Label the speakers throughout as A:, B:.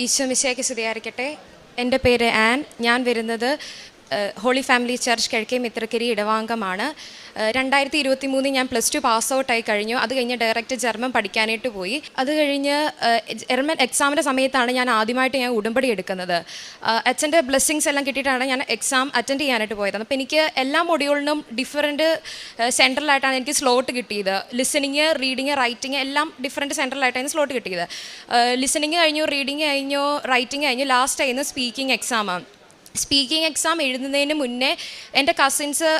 A: ഈശോ മിശയ്ക്ക് സ്തുതിയായിരിക്കട്ടെ. എന്റെ പേര് ആൻ. ഞാൻ വരുന്നത് ഹോളി ഫാമിലി ചർച്ച് കിഴക്കേ മിത്രക്കരി ഇടവാംഗമാണ്. രണ്ടായിരത്തി ഇരുപത്തി മൂന്നിൽ ഞാൻ പ്ലസ് ടു പാസ് ഔട്ടായി കഴിഞ്ഞു. അത് കഴിഞ്ഞ് ഡയറക്റ്റ് ജർമ്മൻ പഠിക്കാനായിട്ട് പോയി. അത് കഴിഞ്ഞ് ജർമ്മൻ എക്സാമിന്റെ സമയത്താണ് ഞാൻ ആദ്യമായിട്ട് ഞാൻ ഉടമ്പടി എടുക്കുന്നത്. അച്ഛന്റെ ബ്ലെസ്സിങ്സ് എല്ലാം കിട്ടിയിട്ടാണ് ഞാൻ എക്സാം അറ്റൻഡ് ചെയ്യാനായിട്ട് പോയത്. അപ്പോൾ എനിക്ക് എല്ലാ മൊഡ്യൂളിനും ഡിഫറന്റ് സെൻട്രലായിട്ടാണ് എനിക്ക് സ്ലോട്ട് കിട്ടിയത്. ലിസണിങ് റീഡിങ് റൈറ്റിങ് എല്ലാം ഡിഫറന്റ് സെൻട്രലായിട്ടാണ് സ്ലോട്ട് കിട്ടിയത്. ലിസണിങ് കഴിഞ്ഞു റീഡിങ് കഴിഞ്ഞു റൈറ്റിംഗ് കഴിഞ്ഞു ലാസ്റ്റ് ആയിരുന്നു സ്പീക്കിംഗ് എക്സാമാണ് സ്പീക്കിംഗ് എക്സാം എഴുതുന്നതിന് മുന്നേ എന്റെ കസിൻസ്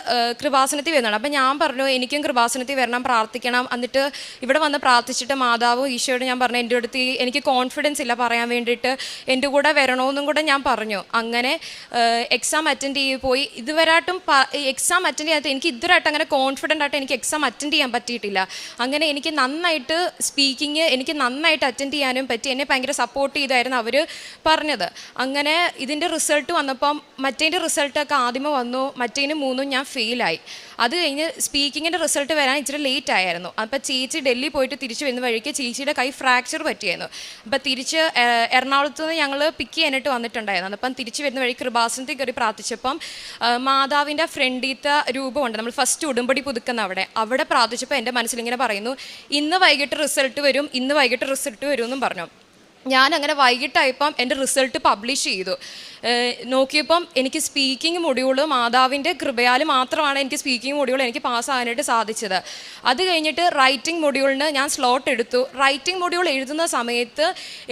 A: കൃപാസനത്തിൽ വരുന്നുണ്ട് അപ്പം ഞാൻ പറഞ്ഞു എനിക്കും കൃപാസനത്തിൽ വരണം പ്രാർത്ഥിക്കണം. എന്നിട്ട് ഇവിടെ വന്ന് പ്രാർത്ഥിച്ചിട്ട് മാതാവും ഈശോയോട് ഞാൻ പറഞ്ഞു എന്റെ അടുത്ത് എനിക്ക് കോൺഫിഡൻസ് ഇല്ല പറയാൻ വേണ്ടിയിട്ട്. എന്റെ കൂടെ വരണമെന്നും കൂടെ ഞാൻ പറഞ്ഞു. അങ്ങനെ എക്സാം അറ്റൻഡ് ചെയ്ത് പോയി. ഇതുവരായിട്ടും എക്സാം അറ്റൻഡ് ചെയ്യാത്ത എനിക്ക് ഇതുവരായിട്ട് അങ്ങനെ കോൺഫിഡന്റ് ആയിട്ട് എനിക്ക് എക്സാം അറ്റൻഡ് ചെയ്യാൻ പറ്റിയിട്ടില്ല. അങ്ങനെ എനിക്ക് നന്നായിട്ട് സ്പീക്കിംഗ് എനിക്ക് നന്നായിട്ട് അറ്റൻഡ് ചെയ്യാനും പറ്റി. എന്നെ ഭയങ്കര സപ്പോർട്ട് ചെയ്തായിരുന്നു അവർ പറഞ്ഞത്. അങ്ങനെ ഇതിന്റെ റിസൾട്ട് വന്നപ്പം മറ്റേന്റെ റിസൾട്ടൊക്കെ ആദ്യമേ വന്നു മറ്റേന് മൂന്നും ഞാൻ ഫെയിലായി. അത് കഴിഞ്ഞ് സ്പീക്കിങ്ങിന്റെ റിസൾട്ട് വരാൻ ഇച്ചിരി ലേറ്റ് ആയിരുന്നു അപ്പോൾ ചേച്ചി ഡൽഹി പോയിട്ട് തിരിച്ചു വരുന്ന വഴിക്ക് ചേച്ചിയുടെ കൈ ഫ്രാക്ചർ പറ്റിയായിരുന്നു അപ്പോൾ തിരിച്ച് എറണാകുളത്ത് നിന്ന് ഞങ്ങൾ പിക്ക് ചെയ്യാനായിട്ട് വന്നിട്ടുണ്ടായിരുന്നു. അപ്പം തിരിച്ച് വരുന്ന വഴി കൃപാസനത്തിൽ കയറി പ്രാർത്ഥിച്ചപ്പം മാതാവിന്റെ ഫ്രണ്ടിലത്തെ രൂപമുണ്ട്. നമ്മൾ ഫസ്റ്റ് ഉടുമ്പടി പുതുക്കുന്ന അവിടെ. അവിടെ പ്രാർത്ഥിച്ചപ്പോൾ എന്റെ മനസ്സിൽ ഇങ്ങനെ പറയുന്നു ഇന്ന് വൈകിട്ട് റിസൾട്ട് വരും ഇന്ന് വൈകിട്ട് റിസൾട്ട് വരും എന്നും പറഞ്ഞു. ഞാൻ അങ്ങനെ വൈകിട്ടായപ്പം എന്റെ റിസൾട്ട് പബ്ലിഷ് ചെയ്തു. നോക്കിയപ്പം എനിക്ക് സ്പീക്കിംഗ് മൊഡ്യൂൾ മാതാവിന്റെ കൃപയാൽ മാത്രമാണ് എനിക്ക് സ്പീക്കിംഗ് മൊഡ്യൂൾ എനിക്ക് പാസ്സാകാനായിട്ട് സാധിച്ചത്. അത് കഴിഞ്ഞിട്ട് റൈറ്റിംഗ് മൊഡ്യൂളിന് ഞാൻ സ്ലോട്ട് എടുത്തു. റൈറ്റിംഗ് മൊഡ്യൂൾ എഴുതുന്ന സമയത്ത്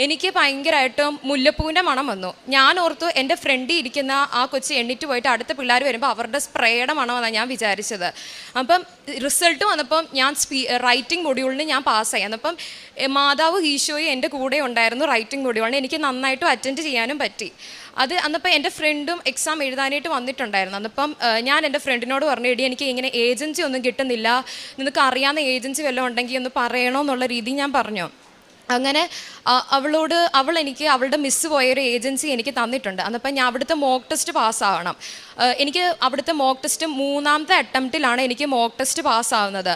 A: എനിക്ക് ഭയങ്കരമായിട്ടും മുല്ലപ്പൂവിന്റെ മണം വന്നു. ഞാൻ ഓർത്തു എന്റെ ഫ്രണ്ടിൽ ഇരിക്കുന്ന ആ കൊച്ചി എണ്ണിറ്റ് പോയിട്ട് അടുത്ത പിള്ളേർ വരുമ്പോൾ അവരുടെ സ്പ്രേയുടെ മണമെന്നാണ് ഞാൻ വിചാരിച്ചത്. അപ്പം റിസൾട്ട് വന്നപ്പം ഞാൻ സ്പീ റൈറ്റിംഗ് മൊഡ്യൂളിന് ഞാൻ പാസ്സായി എന്നപ്പം എ, മാതാവ് ഈശോയും എന്റെ കൂടെ ഉണ്ടായിരുന്നു റൈറ്റിംഗ് മൊഡ്യൂളിന് എനിക്ക് നന്നായിട്ടും അറ്റൻഡ് ചെയ്യാനും പറ്റി. അത് അന്നപ്പോൾ എന്റെ ഫ്രണ്ടും എക്സാം എഴുതാനായിട്ട് വന്നിട്ടുണ്ടായിരുന്നു. അന്നപ്പം ഞാൻ എന്റെ ഫ്രണ്ടിനോട് പറഞ്ഞു എടി എനിക്ക് ഇങ്ങനെ ഏജൻസി ഒന്നും കിട്ടുന്നില്ല. നിനക്ക് അറിയാവുന്ന ഏജൻസി വല്ലതും ഉണ്ടെങ്കിൽ ഒന്ന് പറയണോ എന്നുള്ള രീതി ഞാൻ പറഞ്ഞു. അങ്ങനെ അവളോട് അവൾ എനിക്ക് അവളുടെ മിസ് പോയ ഒരു ഏജൻസി എനിക്ക് തന്നിട്ടുണ്ട്. അന്നപ്പം ഞാൻ അവിടുത്തെ മോക്ക് ടെസ്റ്റ് പാസ്സാവണം എനിക്ക് അവിടുത്തെ മോക്ക് ടെസ്റ്റ് മൂന്നാമത്തെ അറ്റംപ്റ്റിലാണ് എനിക്ക് മോക്ക് ടെസ്റ്റ് പാസ്സാവുന്നത്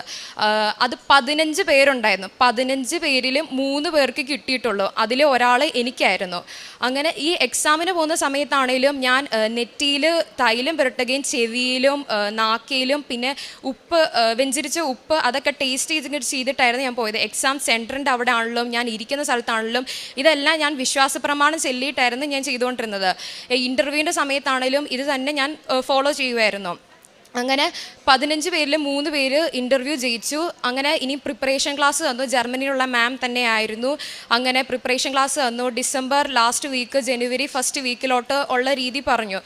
A: അത് പതിനഞ്ച് പേരുണ്ടായിരുന്നു. പതിനഞ്ച് പേരിൽ മൂന്ന് പേർക്ക് കിട്ടിയിട്ടുള്ളൂ. അതിൽ ഒരാൾ എനിക്കായിരുന്നു. അങ്ങനെ ഈ എക്സാമിന് പോകുന്ന സമയത്താണേലും ഞാൻ നെറ്റിയിൽ തൈലം പുരട്ടുകയും ചെവിയിലും നാക്കയിലും പിന്നെ ഉപ്പ് വെഞ്ചിരിച്ച ഉപ്പ് അതൊക്കെ ടേസ്റ്റ് ചെയ്ത് ചെയ്തിട്ടായിരുന്നു ഞാൻ പോയത്. എക്സാം സെന്ററിന്റെ അവിടെ ആണല്ലോ ഇരിക്കുന്ന സ്ഥലത്താണെങ്കിലും ഇതെല്ലാം ഞാൻ വിശ്വാസ പ്രമാണം ചൊല്ലിയിട്ടായിരുന്നു ഞാൻ ചെയ്തുകൊണ്ടിരുന്നത്. ഇന്റർവ്യൂവിന്റെ സമയത്താണെങ്കിലും ഇത് തന്നെ ഞാൻ ഫോളോ ചെയ്യുമായിരുന്നു അങ്ങനെ പതിനഞ്ച് പേരിൽ മൂന്ന് പേര് ഇന്റർവ്യൂ ജയിച്ചു. അങ്ങനെ ഇനി പ്രിപ്പറേഷൻ ക്ലാസ് തന്നു. ജർമ്മനിയിലുള്ള മാം തന്നെ ആയിരുന്നു. അങ്ങനെ പ്രിപ്പറേഷൻ ക്ലാസ് തന്നു. ഡിസംബർ ലാസ്റ്റ് വീക്ക് ജനുവരി ഫസ്റ്റ് വീക്കിലോട്ട് ഉള്ള രീതി പറഞ്ഞു.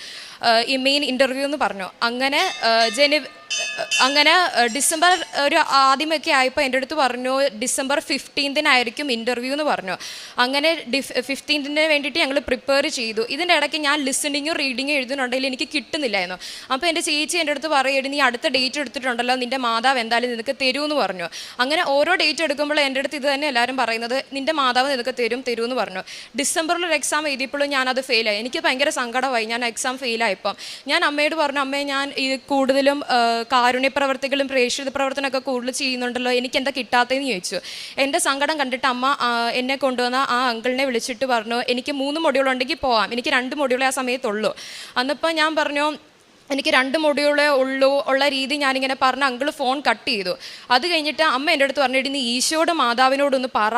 A: ഈ മെയിൻ ഇന്റർവ്യൂ എന്ന് പറഞ്ഞു. അങ്ങനെ ജനുവരി ജനു അങ്ങനെ ഡിസംബർ ഒരു ആദ്യമൊക്കെ ആയപ്പോൾ എന്റെ അടുത്ത് പറഞ്ഞു ഡിസംബർ ഫിഫ്റ്റീൻതിനായിരിക്കും ഇന്റർവ്യൂ എന്ന് പറഞ്ഞു. അങ്ങനെ ഡിഫ് ഫിഫ്റ്റീൻതിന് വേണ്ടിയിട്ട് ഞങ്ങൾ പ്രിപ്പയർ ചെയ്തു. ഇതിന്റെ ഇടയ്ക്ക് ഞാൻ ലിസണിങ്ങും റീഡിങ്ങും എഴുതുന്നുണ്ടെങ്കിൽ എനിക്ക് കിട്ടുന്നില്ലായിരുന്നു. അപ്പോൾ എന്റെ ചേച്ചി എന്റെ അടുത്ത് പറയുന്നത് നീ അടുത്ത ഡേറ്റ് എടുത്തിട്ടുണ്ടല്ലോ നിന്റെ മാതാവ് എന്തായാലും നിനക്ക് തരുമെന്ന് പറഞ്ഞു. അങ്ങനെ ഓരോ ഡേറ്റ് എടുക്കുമ്പോൾ എന്റെ അടുത്ത് ഇത് തന്നെ എല്ലാവരും പറയുന്നത് നിന്റെ മാതാവ് നിനക്ക് തരും എന്ന് പറഞ്ഞു. ഡിസംബറിൽ ഒരു എക്സാം എഴുതിയപ്പോഴും ഞാനത് ഫെയിലായി എനിക്ക് ഭയങ്കര സങ്കടമായി. ഞാൻ എക്സാം ഫെയിലായപ്പം ഞാൻ അമ്മയോട് പറഞ്ഞു അമ്മയെ ഞാൻ ഇത് കൂടുതലും കാരുണ്യ പ്രവർത്തികളും പ്രേക്ഷിത പ്രവർത്തനമൊക്കെ കൂടുതൽ ചെയ്യുന്നുണ്ടല്ലോ എനിക്ക് എന്താ കിട്ടാത്തതെന്ന് ചോദിച്ചു. എന്റെ സങ്കടം കണ്ടിട്ട് അമ്മ എന്നെ കൊണ്ടുവന്ന ആ അങ്കിളിനെ വിളിച്ചിട്ട് പറഞ്ഞു എനിക്ക് മൂന്ന് മൊഡ്യൂൾ ഉണ്ടെങ്കിൽ പോവാം. എനിക്ക് രണ്ട് മൊഡ്യൂളേ ആ സമയത്തുള്ളൂ. അന്നിപ്പോൾ ഞാൻ പറഞ്ഞു എനിക്ക് രണ്ട് മൊഡ്യൂളേ ഉള്ളൂ ഉള്ള രീതി ഞാനിങ്ങനെ പറഞ്ഞ് അങ്കിൾ ഫോൺ കട്ട് ചെയ്തു. അത് കഴിഞ്ഞിട്ട് അമ്മ എന്റെ അടുത്ത് പറഞ്ഞിട്ട് നീ ഈശോട് മാതാവിനോടൊന്ന് പറ.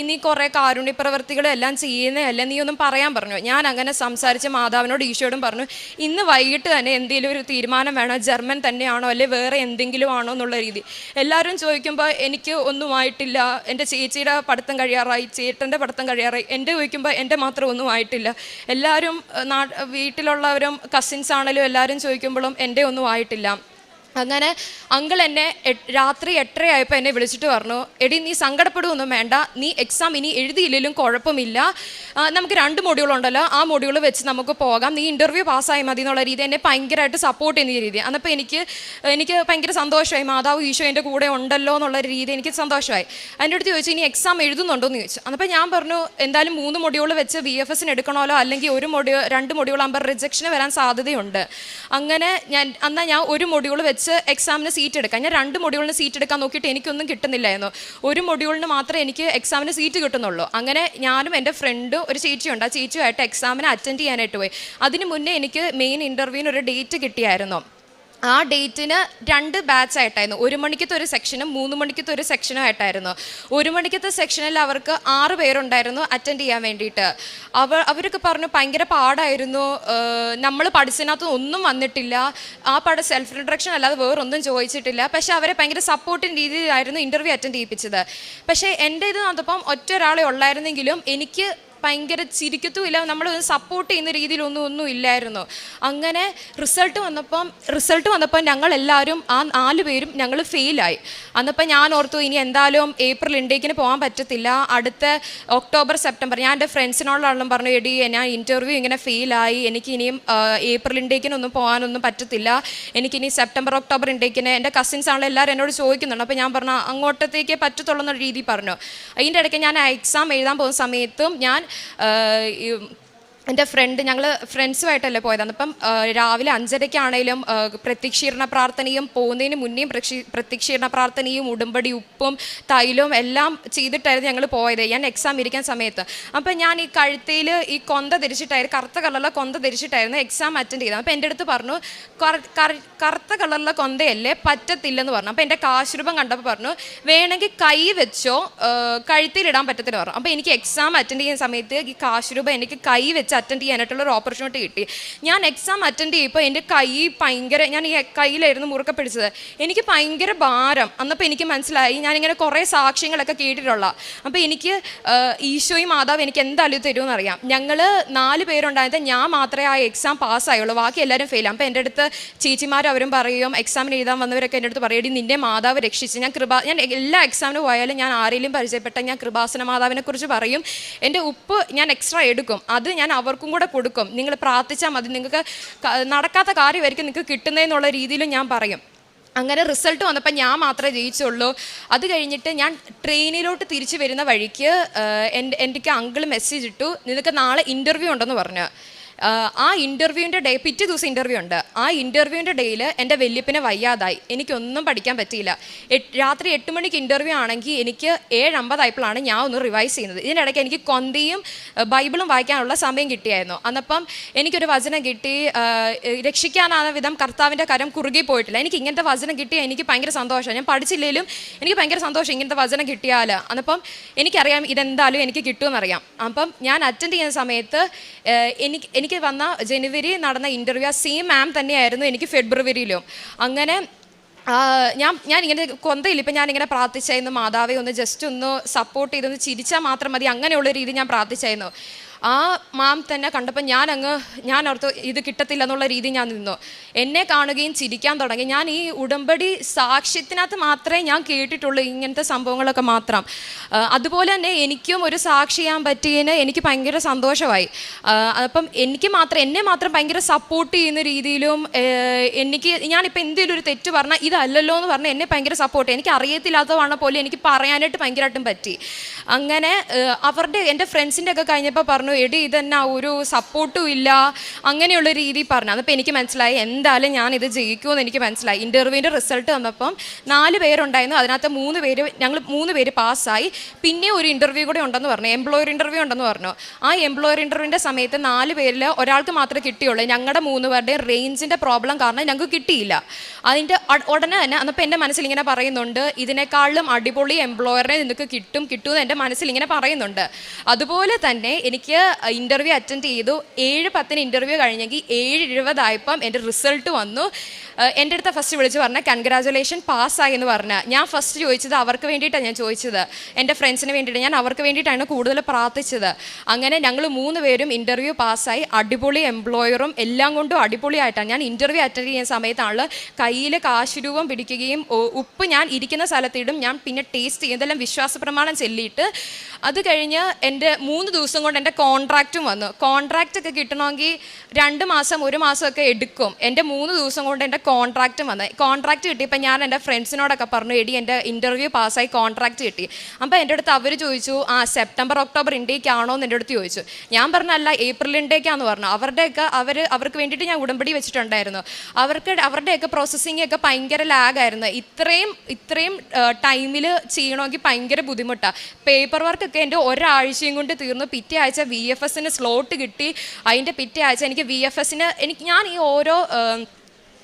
A: ഇനി കുറേ കാരുണ്യ പ്രവർത്തികളും എല്ലാം ചെയ്യുന്നതല്ല നീ ഒന്നും പറയാൻ പറഞ്ഞു. ഞാൻ അങ്ങനെ സംസാരിച്ച് മാതാവിനോട് ഈശോടും പറഞ്ഞു ഇന്ന് വൈകിട്ട് തന്നെ എന്തെങ്കിലും ഒരു തീരുമാനം വേണം? ജർമ്മൻ തന്നെയാണോ? അല്ലെ വേറെ എന്തെങ്കിലും ആണോ? എന്നുള്ള രീതി. എല്ലാവരും ചോദിക്കുമ്പോൾ എനിക്ക് ഒന്നും ആയിട്ടില്ല. എന്റെ ചേച്ചിയുടെ പഠിത്തം കഴിയാറായി ചേട്ടന്റെ പഠിത്തം കഴിയാറായി. എന്റെ ചോദിക്കുമ്പോൾ എന്റെ മാത്രം ഒന്നും ആയിട്ടില്ല. എല്ലാവരും വീട്ടിലുള്ളവരും കസിൻസ് ആണെങ്കിലും എല്ലാവരും ചോദിക്കുമ്പോഴും എന്റെ ഒന്നും ആയിട്ടില്ല. അങ്ങനെ അങ്കിൾ എന്നെ രാത്രി എട്ടരയായപ്പോൾ എന്നെ വിളിച്ചിട്ട് പറഞ്ഞു എടി നീ സങ്കടപ്പെടുകയൊന്നും വേണ്ട. നീ എക്സാം ഇനി എഴുതിയില്ലെങ്കിലും കുഴപ്പമില്ല. നമുക്ക് രണ്ട് മൊഡ്യൂളുണ്ടല്ലോ ആ മൊഡ്യൂൾ വെച്ച് നമുക്ക് പോകാം. നീ ഇന്റർവ്യൂ പാസ്സായി മതി എന്നുള്ള രീതി എന്നെ ഭയങ്കരമായിട്ട് സപ്പോർട്ട് ചെയ്യുന്ന രീതി. അന്നപ്പോൾ എനിക്ക് എനിക്ക് ഭയങ്കര സന്തോഷമായി. മാതാവ് ഈശോ എന്റെ കൂടെ ഉണ്ടല്ലോ എന്നുള്ള രീതി എനിക്ക് സന്തോഷമായി. അതിന്റെ അടുത്ത് ചോദിച്ചു ഇനി എക്സാം എഴുതുന്നുണ്ടോ? എന്ന് ചോദിച്ചു. അന്നപ്പോൾ ഞാൻ പറഞ്ഞു എന്തായാലും മൂന്ന് മൊഡ്യൂൾ വെച്ച് ബി എഫ് എസിന് എടുക്കണമല്ലോ. അല്ലെങ്കിൽ ഒരു മൊഡ്യൂ രണ്ട് മൊഡ്യൂൾ ആകുമ്പോൾ റിജക്ഷന് വരാൻ സാധ്യതയുണ്ട്. അങ്ങനെ ഞാൻ എന്നാൽ ഞാൻ ഒരു മൊഡ്യൂൾ വെച്ച് എക്സാമിന് സീറ്റ് എടുക്കാം. ഞാൻ രണ്ട് മൊഡ്യൂളിന് സീറ്റ് എടുക്കാൻ നോക്കിയിട്ട് എനിക്കൊന്നും കിട്ടുന്നില്ലായിരുന്നു. ഒരു മൊഡ്യൂളിന് മാത്രമേ എനിക്ക് എക്സാമിന് സീറ്റ് കിട്ടുന്നുള്ളൂ. അങ്ങനെ ഞാനും എന്റെ ഫ്രണ്ടും ഒരു ചേച്ചിയുണ്ട്. ആ ചേച്ചിയുമായിട്ട് എക്സാമിന് അറ്റൻഡ് ചെയ്യാനായിട്ട് പോയി. അതിന് മുന്നേ എനിക്ക് മെയിൻ ഇന്റർവ്യൂവിന് ഒരു ഡേറ്റ് കിട്ടിയായിരുന്നു. ആ ഡേറ്റിന് രണ്ട് ബാച്ച് ആയിട്ടായിരുന്നു. ഒരു മണിക്കത്തെ ഒരു സെക്ഷനും മൂന്ന് മണിക്കത്തെ ഒരു സെക്ഷനും ആയിട്ടായിരുന്നു. ഒരു മണിക്കത്തെ സെക്ഷനിൽ അവർക്ക് ആറ് പേരുണ്ടായിരുന്നു അറ്റൻഡ് ചെയ്യാൻ വേണ്ടിയിട്ട്. അവർ അവരൊക്കെ പറഞ്ഞു ഭയങ്കര പാടായിരുന്നു. നമ്മൾ പഠിച്ചതിനകത്ത് ഒന്നും വന്നിട്ടില്ല. ആ പാട് സെൽഫ് ഇൻട്രഡക്ഷൻ അല്ലാതെ വേറൊന്നും ചോദിച്ചിട്ടില്ല. പക്ഷേ അവരെ ഭയങ്കര സപ്പോർട്ടിന്റെ രീതിയിലായിരുന്നു ഇന്റർവ്യൂ അറ്റൻഡ് ചെയ്യിപ്പിച്ചത്. പക്ഷേ എന്റെ ഇത് നടന്നപ്പം ഒറ്റ ഒരാളെ ഉള്ളായിരുന്നെങ്കിലും എനിക്ക് ഭയങ്കര ചിരിക്കത്തുമില്ല നമ്മൾ സപ്പോർട്ട് ചെയ്യുന്ന രീതിയിലൊന്നും ഒന്നും ഇല്ലായിരുന്നു. അങ്ങനെ റിസൾട്ട് വന്നപ്പം റിസൾട്ട് വന്നപ്പോൾ ഞങ്ങൾ എല്ലാവരും ആ നാല് പേരും ഞങ്ങൾ ഫെയിലായി അന്നപ്പം ഞാൻ ഓർത്തു ഇനി എന്തായാലും ഏപ്രിൽ ഇൻഡേക്കിന് പോകാൻ പറ്റത്തില്ല. അടുത്ത ഒക്ടോബർ സെപ്റ്റംബർ ഞാൻ എന്റെ ഫ്രണ്ട്സിനോടാണെങ്കിലും പറഞ്ഞു എടി ഞാൻ ഇന്റർവ്യൂ ഇങ്ങനെ ഫെയിലായി എനിക്ക് ഇനിയും ഏപ്രിൽ ഇൻഡേക്കിനൊന്നും പോകാനൊന്നും പറ്റത്തില്ല. എനിക്കിനി സെപ്റ്റംബർ ഒക്ടോബർ ഇൻഡേക്കിന് എന്റെ കസിൻസ് ആണല്ലോ എല്ലാവരും എന്നോട് ചോദിക്കുന്നുണ്ട്. അപ്പോൾ ഞാൻ പറഞ്ഞു അങ്ങോട്ടത്തേക്ക് പറ്റത്തുള്ളൂ രീതി പറഞ്ഞു. അതിന്റെ ഇടയ്ക്ക് ഞാൻ എക്സാം എഴുതാൻ പോകുന്ന സമയത്തും ഞാൻ uh, എന്റെ ഫ്രണ്ട് ഞങ്ങൾ ഫ്രണ്ട്സുമായിട്ടല്ലേ പോയതാണ്. അപ്പം രാവിലെ അഞ്ചരയ്ക്കാണേലും പ്രത്യക്ഷീരണ പ്രാർത്ഥനയും പോകുന്നതിന് മുന്നേയും പ്രത്യക്ഷീരണ പ്രാർത്ഥനയും ഉടുമ്പടി ഉപ്പും തൈലവും എല്ലാം ചെയ്തിട്ടായിരുന്നു ഞങ്ങൾ പോയത്. ഞാൻ എക്സാം ഇരിക്കാൻ സമയത്ത്. അപ്പം ഞാൻ ഈ കഴുത്തിയിൽ ഈ കൊന്ത ധരിച്ചിട്ടായിരുന്നു കറുത്ത കളറിലെ കൊന്ത ധരിച്ചിട്ടായിരുന്നു എക്സാം അറ്റൻഡ് ചെയ്തത്. അപ്പം എന്റെ അടുത്ത് പറഞ്ഞു "കറ- കറ- കറുത്ത കളറിലെ കൊന്തയല്ലേ പറ്റത്തില്ലെന്ന് പറഞ്ഞു. അപ്പം എന്റെ കാശുരൂപം കണ്ടപ്പോൾ പറഞ്ഞു വേണമെങ്കിൽ കൈ വെച്ചോ കഴുത്തിലിടാൻ പറ്റത്തില്ല പറഞ്ഞു. അപ്പോൾ എനിക്ക് എക്സാം അറ്റൻഡ് ചെയ്യുന്ന സമയത്ത് ഈ കാശുരൂപം എനിക്ക് കൈ വെച്ച് അറ്റൻഡ് ചെയ്യാനായിട്ടുള്ള ഒരു ഓപ്പർച്യൂണിറ്റി കിട്ടി. ഞാൻ എക്സാം അറ്റൻഡ് ചെയ്യുമ്പോൾ എന്റെ കൈ ഭയങ്കര ഞാൻ ഈ കയ്യിലായിരുന്നു മുറുക്ക പിടിച്ചത്. എനിക്ക് ഭയങ്കര ഭാരം. അന്നപ്പോൾ എനിക്ക് മനസ്സിലായി ഞാനിങ്ങനെ കുറേ സാക്ഷ്യങ്ങളൊക്കെ കേട്ടിട്ടുള്ള. അപ്പോൾ എനിക്ക് ഈശോയും മാതാവ് എനിക്ക് എന്തായാലും തരുമെന്ന് അറിയാം ഞങ്ങൾ നാല് പേരുണ്ടായത് ഞാൻ മാത്രമേ ആ എക്സാം പാസ്സായുള്ളൂ ബാക്കി എല്ലാവരും ഫെയിൽ അപ്പോൾ എന്റെ അടുത്ത് ചേച്ചിമാർ അവരും പറയും എക്സാമിന് എഴുതാൻ വന്നവരൊക്കെ എന്റെ അടുത്ത് പറയും നിന്റെ മാതാവ് രക്ഷിച്ച്. ഞാൻ കൃപ ഞാൻ എല്ലാ എക്സാമിന് പോയാലും ഞാൻ ആരെങ്കിലും പരിചയപ്പെട്ട ഞാൻ കൃപാസന മാതാവിനെ കുറിച്ച് പറയും. എന്റെ ഉപ്പ് ഞാൻ എക്സ്ട്രാ എടുക്കും. അത് ഞാൻ അവർക്കും കൂടെ കൊടുക്കും. നിങ്ങൾ പ്രാർത്ഥിച്ചാൽ മതി. നിങ്ങൾക്ക് നടക്കാത്ത കാര്യമായിരിക്കും നിങ്ങൾക്ക് കിട്ടുന്നതെന്നുള്ള രീതിയിലും ഞാൻ പറയും. അങ്ങനെ റിസൾട്ട് വന്നപ്പോൾ ഞാൻ മാത്രമേ ജയിച്ചുള്ളൂ. അത് കഴിഞ്ഞിട്ട് ഞാൻ ട്രെയിനിലോട്ട് തിരിച്ചു വരുന്ന വഴിക്ക് എന്റെ എനിക്ക് അങ്കിൾ മെസ്സേജ് ഇട്ടു. നിനക്ക് നാളെ ഇന്റർവ്യൂ ഉണ്ടെന്ന് പറഞ്ഞു. ആ ഇന്റർവ്യൂവിന്റെ ഡേ പിറ്റേ ദിവസം ഇന്റർവ്യൂ ഉണ്ട്. ആ ഇന്റർവ്യൂവിന്റെ ഡേയിൽ എന്റെ വല്യപ്പനെ വയ്യാതായി. എനിക്കൊന്നും പഠിക്കാൻ പറ്റിയില്ല. രാത്രി എട്ട് മണിക്ക് ഇന്റർവ്യൂ ആണെങ്കിൽ എനിക്ക് ഏഴ് അമ്പതായപ്പോഴാണ് ഞാൻ ഒന്ന് റിവൈസ് ചെയ്യുന്നത്. ഇതിനിടയ്ക്ക് എനിക്ക് കൊന്തയും ബൈബിളും വായിക്കാനുള്ള സമയം കിട്ടിയായിരുന്നു. അന്നപ്പം എനിക്കൊരു വചനം കിട്ടി രക്ഷിക്കാനാകുന്ന വിധം കർത്താവിന്റെ കരം കുറുകി പോയിട്ടില്ല. എനിക്ക് ഇങ്ങനത്തെ വചനം കിട്ടിയാൽ എനിക്ക് ഭയങ്കര സന്തോഷം ഞാൻ പഠിച്ചില്ലെങ്കിലും എനിക്ക് ഭയങ്കര സന്തോഷം ഇങ്ങനത്തെ വചനം കിട്ടിയാൽ. അന്നപ്പം എനിക്കറിയാം ഇതെന്തായാലും എനിക്ക് കിട്ടുമെന്നറിയാം. അപ്പം ഞാൻ അറ്റൻഡ് ചെയ്യുന്ന സമയത്ത് എനിക്ക് എനിക്ക് വന്ന ജനുവരി നടന്ന ഇന്റർവ്യൂ ആ സെയിം മാം തന്നെയായിരുന്നു എനിക്ക് ഫെബ്രുവരിയിലും. അങ്ങനെ ഞാൻ ഞാൻ ഇങ്ങനെ കൊന്തയില്ല. ഇപ്പം ഞാനിങ്ങനെ പ്രാർത്ഥിച്ചായിരുന്നു മാതാവെ ഒന്ന് ജസ്റ്റ് ഒന്ന് സപ്പോർട്ട് ചെയ്തൊന്ന് ചിരിച്ചാൽ മാത്രം മതി. അങ്ങനെയുള്ള രീതി ഞാൻ പ്രാർത്ഥിച്ചായിരുന്നു ആ മാം തന്നെ കണ്ടപ്പോൾ ഞാൻ അങ്ങ് ഞാൻ ഓർത്തു ഇത് കിട്ടത്തില്ല എന്നുള്ള രീതി ഞാൻ നിന്നു. എന്നെ കാണുകയും ചിരിക്കാൻ തുടങ്ങി. ഞാൻ ഈ ഉടമ്പടി സാക്ഷ്യത്തിനകത്ത് മാത്രമേ ഞാൻ കേട്ടിട്ടുള്ളൂ ഇങ്ങനത്തെ സംഭവങ്ങളൊക്കെ മാത്രം. അതുപോലെ തന്നെ എനിക്കും ഒരു സാക്ഷി ചെയ്യാൻ പറ്റിയതിന് എനിക്ക് ഭയങ്കര സന്തോഷമായി. അപ്പം എനിക്ക് മാത്രം എന്നെ മാത്രം ഭയങ്കര സപ്പോർട്ട് ചെയ്യുന്ന രീതിയിലും എനിക്ക് ഞാനിപ്പോൾ എന്തെങ്കിലും ഒരു തെറ്റ് പറഞ്ഞാൽ ഇതല്ലല്ലോ എന്ന് പറഞ്ഞാൽ എന്നെ ഭയങ്കര സപ്പോർട്ട് എനിക്ക് അറിയത്തില്ലാത്തതാണ് പോലും എനിക്ക് പറയാനായിട്ട് ഭയങ്കരമായിട്ടും പറ്റി. അങ്ങനെ അവരുടെ എന്റെ ഫ്രണ്ട്സിന്റെ ഒക്കെ കഴിഞ്ഞപ്പോൾ പറഞ്ഞു എടി ഇതെന്നാ ഒരു സപ്പോർട്ടും ഇല്ല. അങ്ങനെയുള്ള രീതി പറഞ്ഞു. അതപ്പോൾ എനിക്ക് മനസ്സിലായി എന്തായാലും ഞാൻ ഇത് ജയിക്കുമെന്ന് എനിക്ക് മനസ്സിലായി. ഇന്റർവ്യൂവിന്റെ റിസൾട്ട് വന്നപ്പം നാല് പേരുണ്ടായിരുന്നു. അതിനകത്ത് മൂന്ന് പേര് ഞങ്ങൾ മൂന്ന് പേര് പാസ്സായി പിന്നെ ഒരു ഇന്റർവ്യൂ കൂടെ ഉണ്ടെന്ന് പറഞ്ഞു. എംപ്ലോയർ ഇന്റർവ്യൂ ഉണ്ടെന്ന് പറഞ്ഞു. ആ എംപ്ലോയർ ഇന്റർവ്യൂവിന്റെ സമയത്ത് നാല് പേരിൽ ഒരാൾക്ക് മാത്രമേ കിട്ടിയുള്ളൂ. ഞങ്ങളുടെ മൂന്ന് പേരുടെയും റേഞ്ചിന്റെ പ്രോബ്ലം കാരണം ഞങ്ങൾക്ക് കിട്ടിയില്ല. അതിന്റെ ഉടനെ തന്നെ അന്നപ്പോൾ എന്റെ മനസ്സിൽ ഇങ്ങനെ പറയുന്നുണ്ട്. ഇതിനേക്കാളും അടിപൊളി എംപ്ലോയറിനെ നിനക്ക് കിട്ടും കിട്ടുമെന്ന് എന്റെ മനസ്സിൽ ഇങ്ങനെ പറയുന്നുണ്ട്. അതുപോലെ തന്നെ എനിക്ക് ഇന്റർവ്യൂ അറ്റൻഡ് ചെയ്തു. ഏഴ് പത്തിന് ഇന്റർവ്യൂ കഴിഞ്ഞെങ്കിൽ ഏഴ് ഇരുപതായപ്പം എന്റെ റിസൾട്ട് വന്നു. എന്റെ അടുത്ത് ഫസ്റ്റ് വിളിച്ച് പറഞ്ഞ കൺഗ്രാജുലേഷൻ പാസ്സായി എന്ന് പറഞ്ഞ്. ഞാൻ ഫസ്റ്റ് ചോദിച്ചത് അവർക്ക് വേണ്ടിയിട്ടാണ് ഞാൻ ചോദിച്ചത്. എന്റെ ഫ്രണ്ട്സിന് വേണ്ടിയിട്ട്. ഞാൻ അവർക്ക് വേണ്ടിയിട്ടാണ് കൂടുതൽ പ്രാർത്ഥിച്ചത്. അങ്ങനെ ഞങ്ങൾ മൂന്ന് പേരും ഇന്റർവ്യൂ പാസ്സായി അടിപൊളി എംപ്ലോയറും എല്ലാം കൊണ്ടും അടിപൊളിയായിട്ടാണ് ഞാൻ ഇന്റർവ്യൂ അറ്റൻഡ് ചെയ്യുന്ന സമയത്താണ് കയ്യിൽ കാശ് രൂപം പിടിക്കുകയും ഉപ്പ് ഞാൻ ഇരിക്കുന്ന സ്ഥലത്തിടും ഞാൻ പിന്നെ ടേസ്റ്റ് ചെയ്യും ഇതെല്ലാം വിശ്വാസ പ്രമാണം ചെല്ലിയിട്ട് അത് കഴിഞ്ഞ് എന്റെ മൂന്ന് ദിവസം കൊണ്ട് എന്റെ കോൺട്രാക്റ്റും വന്നു. കോൺട്രാക്റ്റ് ഒക്കെ കിട്ടണമെങ്കിൽ രണ്ട് മാസം ഒരു മാസമൊക്കെ എടുക്കും. എന്റെ മൂന്ന് ദിവസം കൊണ്ട് എന്റെ കോൺട്രാക്റ്റ് വന്നത് കോൺട്രാക്റ്റ് കിട്ടിയപ്പോൾ ഞാൻ എന്റെ ഫ്രണ്ട്സിനോടൊക്കെ പറഞ്ഞു എടി എന്റെ ഇന്റർവ്യൂ പാസ്സായി കോൺട്രാക്റ്റ് കിട്ടി. അപ്പോൾ എന്റെ അടുത്ത് അവർ ചോദിച്ചു ആ സെപ്റ്റംബർ ഒക്ടോബർ ഇൻഡേക്കാണോ എന്ന് എന്റെ അടുത്ത് ചോദിച്ചു. ഞാൻ പറഞ്ഞല്ല ഏപ്രിൽ ഇൻഡേക്കാന്ന് പറഞ്ഞു. അവരുടെയൊക്കെ അവർ അവർക്ക് വേണ്ടിയിട്ട് ഞാൻ ഉടമ്പടി വെച്ചിട്ടുണ്ടായിരുന്നു. അവർക്ക് അവരുടെയൊക്കെ പ്രോസസ്സിംഗ് ഒക്കെ ഭയങ്കര ലാഗായിരുന്നു ഇത്രയും ഇത്രയും ടൈമിൽ ചെയ്യണമെങ്കിൽ ഭയങ്കര ബുദ്ധിമുട്ടാണ് പേപ്പർ വർക്കൊക്കെ എന്റെ ഒരാഴ്ചയും കൊണ്ട് തീർന്നു. പിറ്റേ ആഴ്ച വി എഫ് എസിന് സ്ലോട്ട് കിട്ടി. അതിന്റെ പിറ്റേ ആഴ്ച എനിക്ക് വി എഫ് എസിന് എനിക്ക് ഞാൻ ഈ ഓരോ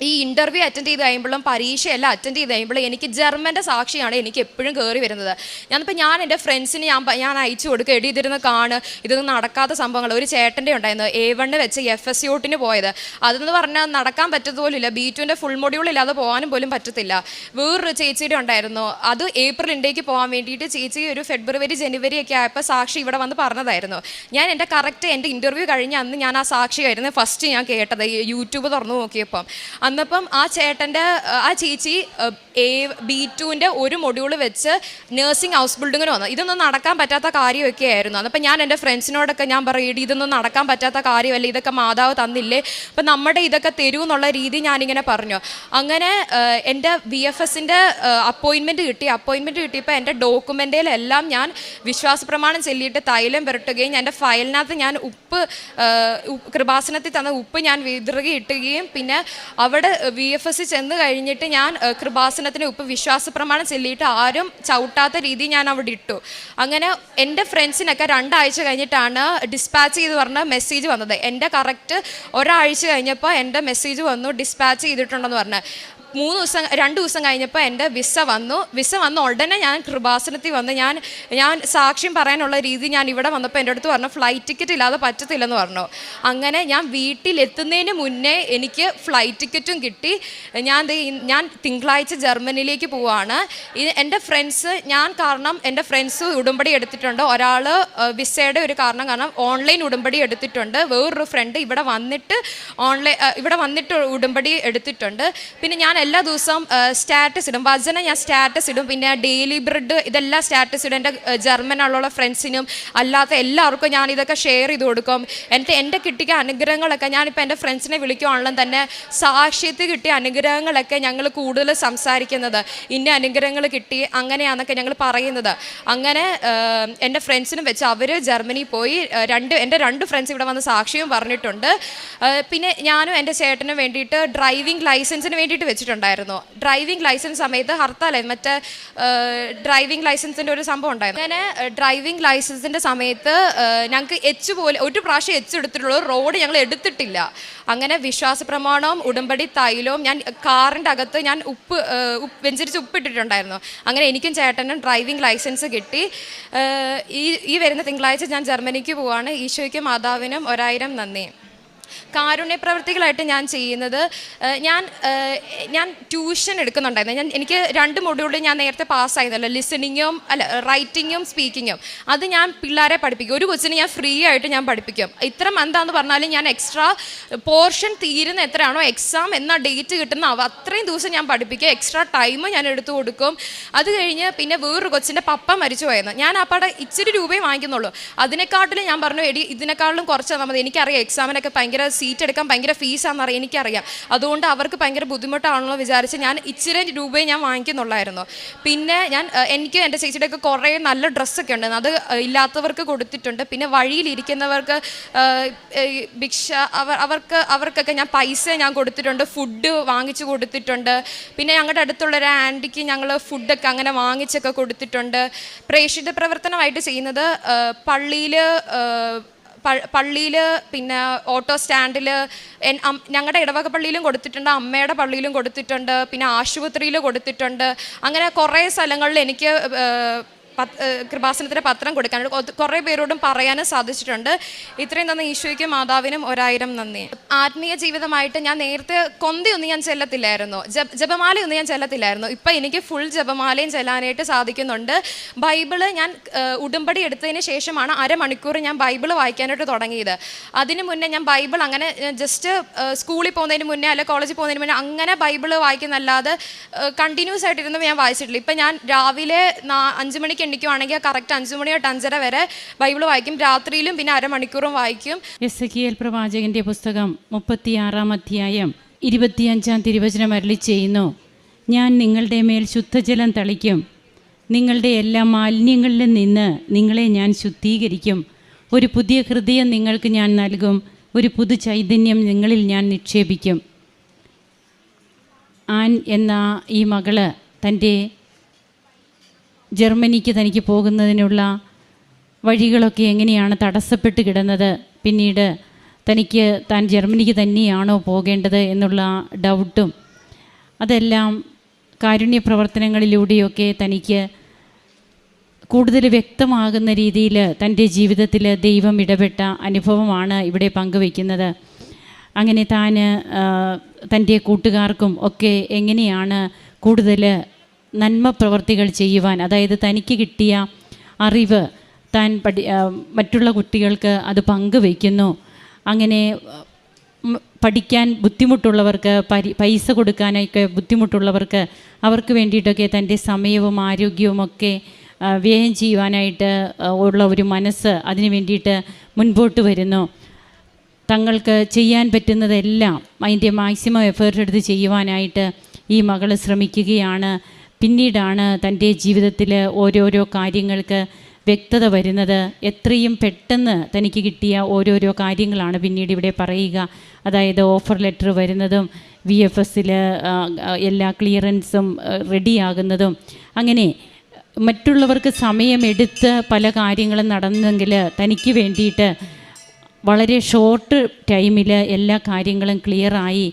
A: ഈ ഇന്റർവ്യൂ അറ്റൻഡ് ചെയ്ത് കഴിയുമ്പോഴും പരീക്ഷയെല്ലാം അറ്റൻഡ് ചെയ്ത് കഴിയുമ്പോഴും എനിക്ക് ജർമ്മന്റെ സാക്ഷിയാണ് എനിക്ക് എപ്പോഴും കയറി വരുന്നത്. ഞാനിപ്പോൾ ഞാൻ എന്റെ ഫ്രണ്ട്സിന് ഞാൻ ഞാൻ അയച്ചു കൊടുക്കുക എടി ഇതിരുന്ന് കാണ് ഇതൊന്നും നടക്കാത്ത സംഭവങ്ങൾ. ഒരു ചേട്ടന്റെ ഉണ്ടായിരുന്നു എ വണ്ണ് വെച്ച് എഫ് എസ് യൂട്ടിന് പോയത്. അതെന്ന് പറഞ്ഞാൽ നടക്കാൻ പറ്റത്തുപോലില്ല ബി ടുവിന്റെ ഫുൾ മൊഡ്യൂൾ ഇല്ലാതെ പോകാനും പോലും പറ്റത്തില്ല. വേറൊരു ചേച്ചിയുടെ ഉണ്ടായിരുന്നു. അത് ഏപ്രിൽ ഇൻഡേക്ക് പോകാൻ വേണ്ടിയിട്ട് ചേച്ചി ഒരു ഫെബ്രുവരി ജനുവരി ഒക്കെ ആയപ്പോൾ സാക്ഷി ഇവിടെ വന്ന് പറഞ്ഞതായിരുന്നു. ഞാൻ എന്റെ കറക്റ്റ് എന്റെ ഇന്റർവ്യൂ കഴിഞ്ഞ അന്ന് ഞാൻ ആ സാക്ഷിയായിരുന്നു ഫസ്റ്റ് ഞാൻ കേട്ടത്. യൂട്യൂബ് തുറന്നു നോക്കിയപ്പം. അന്നപ്പം ആ ചേട്ടന്റെ ആ ചേച്ചി എ ബി ടുവിന്റെ ഒരു മൊഡ്യൂൾ വെച്ച് നഴ്സിംഗ് ഹൗസ് ബിൽഡിങ്ങിന് വന്നു. ഇതൊന്നും നടക്കാൻ പറ്റാത്ത കാര്യമൊക്കെ ആയിരുന്നു. അന്നപ്പം ഞാൻ എന്റെ ഫ്രണ്ട്സിനോടൊക്കെ ഞാൻ പറയും "എടി, ഇതൊന്നും നടക്കാൻ പറ്റാത്ത കാര്യമല്ല? ഇതൊക്കെ മാതാവ് തന്നില്ലേ? അപ്പം നമ്മുടെ ഇതൊക്കെ തരൂ എന്നുള്ള രീതി ഞാനിങ്ങനെ പറഞ്ഞു. അങ്ങനെ എന്റെ ബി എഫ് എസിന്റെ അപ്പോയിൻമെന്റ് കിട്ടി. അപ്പോയിൻമെന്റ് കിട്ടിയപ്പോൾ എന്റെ ഡോക്യുമെന്റിലെല്ലാം ഞാൻ വിശ്വാസ പ്രമാണം ചൊല്ലിയിട്ട് തൈലം പുരട്ടുകയും എന്റെ ഫയലിനകത്ത് ഞാൻ ഉപ്പ് കൃപാസനത്തിൽ തന്ന ഉപ്പ് ഞാൻ വിതറുകയിട്ടുകയും പിന്നെ അവിടെ വി എഫ് എസ് ചെന്ന് കഴിഞ്ഞിട്ട് ഞാൻ ഏഹ്, കൃപാസനത്തിന് ഉപ്പ് വിശ്വാസ പ്രമാണം ചൊല്ലിയിട്ട് ആരും ചവിട്ടാത്ത രീതി ഞാൻ അവിടെ ഇട്ടു. അങ്ങനെ എന്റെ ഫ്രണ്ട്സിനൊക്കെ രണ്ടാഴ്ച കഴിഞ്ഞിട്ടാണ് ഡിസ്പാച്ച് ചെയ്ത് പറഞ്ഞ മെസ്സേജ് വന്നത്. എന്റെ കറക്റ്റ് ഒരാഴ്ച കഴിഞ്ഞപ്പോൾ എന്റെ മെസ്സേജ് വന്നു ഡിസ്പാച്ച് ചെയ്തിട്ടുണ്ടെന്ന് പറഞ്ഞ്. മൂന്ന് ദിവസം രണ്ട് ദിവസം കഴിഞ്ഞപ്പോൾ എന്റെ വിസ വന്നു. വിസ വന്ന ഉടനെ ഞാൻ കൃപാസനത്തിൽ വന്ന് ഞാൻ ഞാൻ സാക്ഷ്യം പറയാനുള്ള രീതി ഞാൻ ഇവിടെ വന്നപ്പോൾ എന്റെ അടുത്ത് പറഞ്ഞു ഫ്ലൈറ്റ് ടിക്കറ്റ് ഇല്ലാതെ പറ്റത്തില്ലെന്ന് പറഞ്ഞു. അങ്ങനെ ഞാൻ വീട്ടിലെത്തുന്നതിന് മുന്നേ എനിക്ക് ഫ്ലൈറ്റ് ടിക്കറ്റും കിട്ടി. ഞാൻ ഞാൻ തിങ്കളാഴ്ച ജർമ്മനിയിലേക്ക് പോവാണ്. എന്റെ ഫ്രണ്ട്സ് ഞാൻ കാരണം എന്റെ ഫ്രണ്ട്സ് ഉടമ്പടി എടുത്തിട്ടുണ്ട്. ഒരാൾ വിസയുടെ ഒരു കാരണം കാരണം ഓൺലൈൻ ഉടമ്പടി എടുത്തിട്ടുണ്ട്. വേറൊരു ഫ്രണ്ട് ഇവിടെ വന്നിട്ട് ഓൺലൈൻ ഇവിടെ വന്നിട്ട് ഉടമ്പടി എടുത്തിട്ടുണ്ട്. പിന്നെ ഞാൻ എല്ലാ ദിവസവും സ്റ്റാറ്റസ് ഇടും. വചന ഞാൻ സ്റ്റാറ്റസ് ഇടും. പിന്നെ ഡെയിലി ബ്രെഡ് ഇതെല്ലാം സ്റ്റാറ്റസ് ഇടും. എന്റെ ജർമ്മനുള്ള ഫ്രണ്ട്സിനും അല്ലാത്ത എല്ലാവർക്കും ഞാൻ ഇതൊക്കെ ഷെയർ ചെയ്ത് കൊടുക്കും. എന്റെ എന്റെ കിട്ടിയ അനുഗ്രഹങ്ങളൊക്കെ ഞാനിപ്പോൾ എന്റെ ഫ്രണ്ട്സിനെ വിളിക്കുവാണെങ്കിലും തന്നെ സാക്ഷ്യത്തിൽ കിട്ടിയ അനുഗ്രഹങ്ങളൊക്കെ ഞങ്ങൾ കൂടുതൽ സംസാരിക്കുന്നത്. ഇന്ന അനുഗ്രഹങ്ങൾ കിട്ടി അങ്ങനെയാണെന്നൊക്കെ ഞങ്ങൾ പറയുന്നത്. അങ്ങനെ എന്റെ ഫ്രണ്ട്സിനും വെച്ച് അവർ ജർമ്മനി പോയി രണ്ട് എന്റെ രണ്ട് ഫ്രണ്ട്സ് ഇവിടെ വന്ന് സാക്ഷ്യവും പറഞ്ഞിട്ടുണ്ട്. പിന്നെ ഞാനും എന്റെ ചേട്ടനും വേണ്ടിയിട്ട് ഡ്രൈവിംഗ് ലൈസൻസിന് വേണ്ടിയിട്ട് വെച്ചിട്ടുണ്ടായിരുന്നു ഡ്രൈവിംഗ് ലൈസൻസ് സമയത്ത് ഹർത്താലായിരുന്നു മറ്റേ ഡ്രൈവിംഗ് ലൈസൻസിന്റെ ഒരു സംഭവം ഉണ്ടായിരുന്നു. അങ്ങനെ ഡ്രൈവിംഗ് ലൈസൻസിന്റെ സമയത്ത് ഞങ്ങൾക്ക് എച്ച് പോലെ ഒരു പ്രാവശ്യം എച്ച് എടുത്തിട്ടുള്ളൂ. റോഡ് ഞങ്ങൾ എടുത്തിട്ടില്ല. അങ്ങനെ വിശ്വാസ പ്രമാണവും ഉടമ്പടി തൈലവും ഞാൻ കാറിന്റെ അകത്ത് ഞാൻ ഉപ്പ് ഉപ്പ് വെഞ്ചരിച്ച് ഉപ്പിട്ടിട്ടുണ്ടായിരുന്നു അങ്ങനെ എനിക്കും ചേട്ടനും ഡ്രൈവിംഗ് ലൈസൻസ് കിട്ടി. ഈ ഈ വരുന്ന തിങ്കളാഴ്ച ഞാൻ ജർമ്മനിക്ക് പോവാണ്. ഈശോയ്ക്കും മാതാവിനും ഒരായിരം നന്ദി. കാരുണ്യ പ്രവൃത്തികളായിട്ട് ഞാൻ ചെയ്യുന്നത് ഞാൻ ഞാൻ ട്യൂഷൻ എടുക്കുന്നുണ്ടായിരുന്നു. ഞാൻ എനിക്ക് രണ്ട് മൊഡ്യൂളിൽ ഞാൻ നേരത്തെ പാസ്സായിരുന്നല്ലോ. ലിസണിങ്ങും അല്ല റൈറ്റിങ്ങും സ്പീക്കിങ്ങും. അത് ഞാൻ പിള്ളേരെ പഠിപ്പിക്കും. ഒരു കൊച്ചിനെ ഞാൻ ഫ്രീ ആയിട്ട് ഞാൻ പഠിപ്പിക്കും. ഇത്ര മന്താന്ന് പറഞ്ഞാലും ഞാൻ എക്സ്ട്രാ പോർഷൻ തീരുന്ന എത്രയാണോ എക്സാം എന്ന ഡേറ്റ് കിട്ടുന്ന അത്രയും ദിവസം ഞാൻ പഠിപ്പിക്കും. എക്സ്ട്രാ ടൈം ഞാൻ എടുത്തു കൊടുക്കും. അത് കഴിഞ്ഞ് പിന്നെ വേറൊരു കൊച്ചിന്റെ പപ്പ മരിച്ചു പോയെന്ന്. ഞാൻ അപ്പാടെ ഇച്ചിരി രൂപയും വാങ്ങിക്കുന്നുള്ളൂ. അതിനെക്കാട്ടിലും ഞാൻ പറഞ്ഞു എടി ഇതിനെക്കാട്ടിലും കുറച്ച് തന്നാൽ മതി. എനിക്കറിയാം എക്സാമിനൊക്കെ ഭയങ്കര സീറ്റ് എടുക്കാൻ ഭയങ്കര ഫീസാണെന്നറിയാം എനിക്കറിയാം. അതുകൊണ്ട് അവർക്ക് ഭയങ്കര ബുദ്ധിമുട്ടാണല്ലോ വിചാരിച്ച് ഞാൻ ഇച്ചിരി രൂപയെ ഞാൻ വാങ്ങിക്കുന്നുള്ളായിരുന്നു. പിന്നെ ഞാൻ എനിക്ക് എന്റെ ചേച്ചിയുടെയൊക്കെ കുറേ നല്ല ഡ്രസ്സൊക്കെ ഉണ്ട് അത് ഇല്ലാത്തവർക്ക് കൊടുത്തിട്ടുണ്ട്. പിന്നെ വഴിയിലിരിക്കുന്നവർക്ക് ഭിക്ഷ അവർ അവർക്ക് അവർക്കൊക്കെ ഞാൻ പൈസ ഞാൻ കൊടുത്തിട്ടുണ്ട്. ഫുഡ് വാങ്ങിച്ചു കൊടുത്തിട്ടുണ്ട്. പിന്നെ ഞങ്ങളുടെ അടുത്തുള്ള ഒരു ആന്റിക്ക് ഞങ്ങൾ ഫുഡൊക്കെ അങ്ങനെ വാങ്ങിച്ചൊക്കെ കൊടുത്തിട്ടുണ്ട്. പ്രേക്ഷിത പ്രവർത്തനമായിട്ട് ചെയ്യുന്നത് പള്ളിയിൽ പള്ളിയിൽ പിന്നെ ഓട്ടോ സ്റ്റാൻഡിൽ ഞങ്ങളുടെ ഇടവക പള്ളിയിലും കൊടുത്തിട്ടുണ്ട് അമ്മയുടെ പള്ളിയിലും കൊടുത്തിട്ടുണ്ട് പിന്നെ ആശുപത്രിയിൽ കൊടുത്തിട്ടുണ്ട്. അങ്ങനെ കുറേ സ്ഥലങ്ങളിൽ എനിക്ക് കൃപാസനത്തിന്റെ പത്രം കൊടുക്കാനായിട്ട് കുറേ പേരോടും പറയാനും സാധിച്ചിട്ടുണ്ട്. ഇത്രയും തന്ന ഈശോയ്ക്കും മാതാവിനും ഒരായിരം നന്ദി. ആത്മീയ ജീവിതമായിട്ട് ഞാൻ നേരത്തെ കൊന്തിയൊന്നും ഞാൻ ചെല്ലത്തില്ലായിരുന്നു. ജപ ജപമാലയൊന്നും ഞാൻ ചെല്ലത്തില്ലായിരുന്നു. ഇപ്പം എനിക്ക് ഫുൾ ജപമാലയും ചെല്ലാനായിട്ട് സാധിക്കുന്നുണ്ട്. ബൈബിൾ ഞാൻ ഉടുമ്പടി എടുത്തതിന് ശേഷമാണ് അരമണിക്കൂർ ഞാൻ ബൈബിൾ വായിക്കാനായിട്ട് തുടങ്ങിയത്. അതിന് മുന്നേ ഞാൻ ബൈബിൾ അങ്ങനെ ജസ്റ്റ് സ്കൂളിൽ പോകുന്നതിന് മുന്നേ അല്ലെ കോളേജിൽ പോകുന്നതിന് മുന്നേ അങ്ങനെ ബൈബിൾ വായിക്കുന്നല്ലാതെ കണ്ടിന്യൂസ് ആയിട്ടിരുന്നു ഞാൻ വായിച്ചിട്ടില്ല. ഇപ്പം ഞാൻ രാവിലെ അഞ്ച് മണിക്ക് എണ്ണിക്കുവാണെങ്കിൽ കറക്റ്റ് അഞ്ച് മണി തൊട്ട് അഞ്ചര വരെ ബൈബിൾ വായിക്കും. രാത്രിയിലും പിന്നെ അരമണിക്കൂറും വായിക്കും.
B: എസ് പ്രവാചകന്റെ പുസ്തകം മുപ്പത്തിയാറാം അധ്യായം ഇരുപത്തിയഞ്ചാം തിരുവചനം അരളി ചെയ്യുന്നു. ഞാൻ നിങ്ങളുടെ മേൽ ശുദ്ധജലം തളിക്കും. നിങ്ങളുടെ എല്ലാ മാലിന്യങ്ങളിലും നിന്ന് നിങ്ങളെ ഞാൻ ശുദ്ധീകരിക്കും. ഒരു പുതിയ ഹൃദയം നിങ്ങൾക്ക് ഞാൻ നൽകും. ഒരു പുതു ചൈതന്യം നിങ്ങളിൽ ഞാൻ നിക്ഷേപിക്കും. ആൻ എന്ന ഈ മകൾ തന്റെ ജർമ്മനിക്ക് തനിക്ക് പോകുന്നതിനുള്ള വഴികളൊക്കെ എങ്ങനെയാണ് തടസ്സപ്പെട്ട് കിടന്നത്? പിന്നീട് തനിക്ക് താൻ ജർമ്മനിക്ക് തന്നെയാണോ പോകേണ്ടത് എന്നുള്ള ഡൗട്ടും അതെല്ലാം കാരുണ്യ പ്രവർത്തനങ്ങളിലൂടെയൊക്കെ തനിക്ക് കൂടുതൽ വ്യക്തമാകുന്ന രീതിയിൽ തന്റെ ജീവിതത്തിൽ ദൈവം ഇടപെട്ട അനുഭവമാണ് ഇവിടെ പങ്കുവയ്ക്കുന്നത്. അങ്ങനെ താൻ തന്റെ കൂട്ടുകാർക്കും ഒക്കെ എങ്ങനെയാണ് കൂടുതൽ നന്മ പ്രവർത്തികൾ ചെയ്യുവാൻ അതായത് തനിക്ക് കിട്ടിയ അറിവ് താൻ പഠി മറ്റുള്ള കുട്ടികൾക്ക് അത് പങ്കുവയ്ക്കുന്നു. അങ്ങനെ പഠിക്കാൻ ബുദ്ധിമുട്ടുള്ളവർക്ക് പരി പൈസ കൊടുക്കാനൊക്കെ ബുദ്ധിമുട്ടുള്ളവർക്ക് അവർക്ക് വേണ്ടിയിട്ടൊക്കെ തന്റെ സമയവും ആരോഗ്യവും ഒക്കെ വ്യയം ചെയ്യുവാനായിട്ട് ഉള്ള ഒരു മനസ്സ് അതിന് വേണ്ടിയിട്ട് മുൻപോട്ട് വരുന്നു. തങ്ങൾക്ക് ചെയ്യാൻ പറ്റുന്നതെല്ലാം അതിന്റെ മാക്സിമം എഫേർട്ട് എടുത്ത് ചെയ്യുവാനായിട്ട് ഈ മകൾ ശ്രമിക്കുകയാണ്. പിന്നീടാണ് തന്റെ ജീവിതത്തിൽ ഓരോരോ കാര്യങ്ങൾക്ക് വ്യക്തത വരുന്നത്. എത്രയും പെട്ടെന്ന് തനിക്ക് കിട്ടിയ ഓരോരോ കാര്യങ്ങളാണ് പിന്നീട് ഇവിടെ പറയുക. അതായത് ഓഫർ ലെറ്റർ വരുന്നതും വി എഫ് എസിൽ എല്ലാ ക്ലിയറൻസും റെഡിയാകുന്നതും അങ്ങനെ മറ്റുള്ളവർക്ക് സമയമെടുത്ത് പല കാര്യങ്ങളും നടന്നെങ്കിൽ തനിക്ക് വേണ്ടിയിട്ട് വളരെ ഷോർട്ട് ടൈമിൽ എല്ലാ കാര്യങ്ങളും ക്ലിയറായി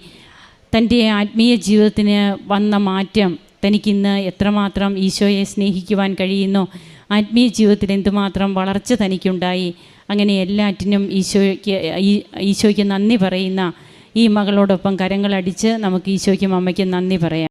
B: തന്റെ ആത്മീയ ജീവിതത്തിന് വന്ന മാറ്റം തനിക്കിന്ന് എത്രമാത്രം ഈശോയെ സ്നേഹിക്കുവാൻ കഴിയുന്നു. ആത്മീയ ജീവിതത്തിൽ എന്തുമാത്രം വളർച്ച തനിക്കുണ്ടായി. അങ്ങനെ എല്ലാറ്റിനും ഈശോയ്ക്ക് ഈശോയ്ക്ക് നന്ദി പറയുന്ന ഈ മകളോടൊപ്പം കരങ്ങളടിച്ച് നമുക്ക് ഈശോയ്ക്കും അമ്മയ്ക്കും നന്ദി പറയാം.